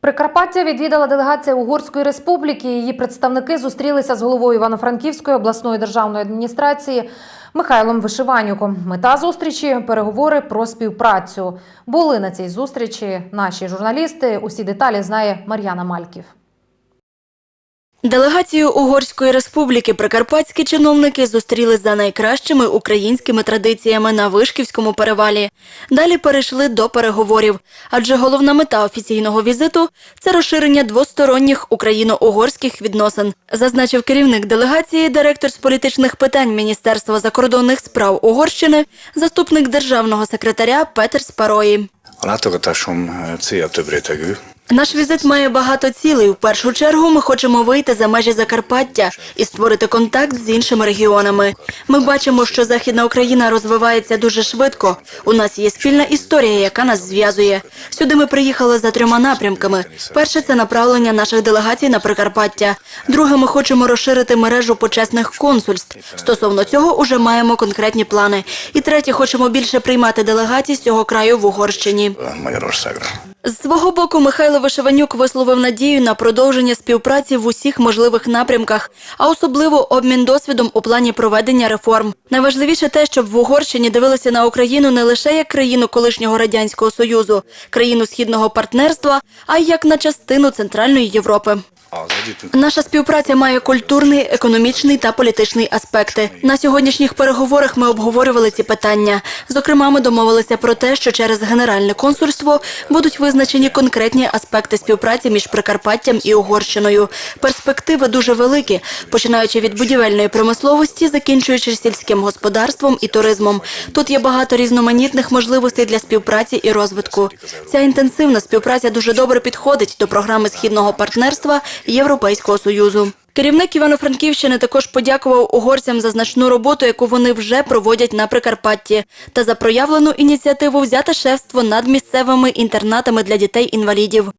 Прикарпаття відвідала делегація Угорської республіки. Її представники зустрілися з головою Івано-Франківської обласної державної адміністрації Михайлом Вишиванюком. Мета зустрічі переговори про співпрацю. Були на цій зустрічі наші журналісти. Усі деталі знає Мар'яна Мальків. Делегацію Угорської республіки прикарпатські чиновники зустріли за найкращими українськими традиціями на Вишківському перевалі. Далі перейшли до переговорів, адже головна мета офіційного візиту це розширення двосторонніх україно-угорських відносин, зазначив керівник делегації, директор з політичних питань Міністерства закордонних справ Угорщини, заступник державного секретаря Петер Спарої. A látogatásom célja több rétegű. Наш візит має багато цілей. В першу чергу ми хочемо вийти за межі Закарпаття і створити контакт з іншими регіонами. Ми бачимо, що Західна Україна розвивається дуже швидко. У нас є спільна історія, яка нас зв'язує. Сюди ми приїхали за трьома напрямками. Перше це направлення наших делегацій на Прикарпаття. Друге, ми хочемо розширити мережу почесних консульств. Стосовно цього уже маємо конкретні плани. І третє, хочемо більше приймати делегацій з цього краю в Угорщині. З свого боку Михайло Вишиванюк висловив надію на продовження співпраці в усіх можливих напрямках, а особливо обмін досвідом у плані проведення реформ. Найважливіше те, щоб в Угорщині дивилися на Україну не лише як країну колишнього радянського союзу, країну східного партнерства, а й як на частину Центральної Європи. Наша співпраця має культурний, економічний та політичний аспекти. На сьогоднішніх переговорах ми обговорювали ці питання. Зокрема, ми домовилися про те, що через генеральне консульство будуть визначені конкретні аспекти співпраці між Прикарпаттям і Угорщиною. Перспективи дуже великі, починаючи від будівельної промисловості, закінчуючи сільським господарством і туризмом. Тут є багато різноманітних можливостей для співпраці і розвитку. Ця інтенсивна співпраця дуже добре підходить до програми східного партнерства Європейського союзу. Керівник Івано-Франківщини також подякував угорцям за значну роботу, яку вони вже проводять на Прикарпатті, та за проявлену ініціативу взяти шефство над місцевими інтернатами для дітей-інвалідів.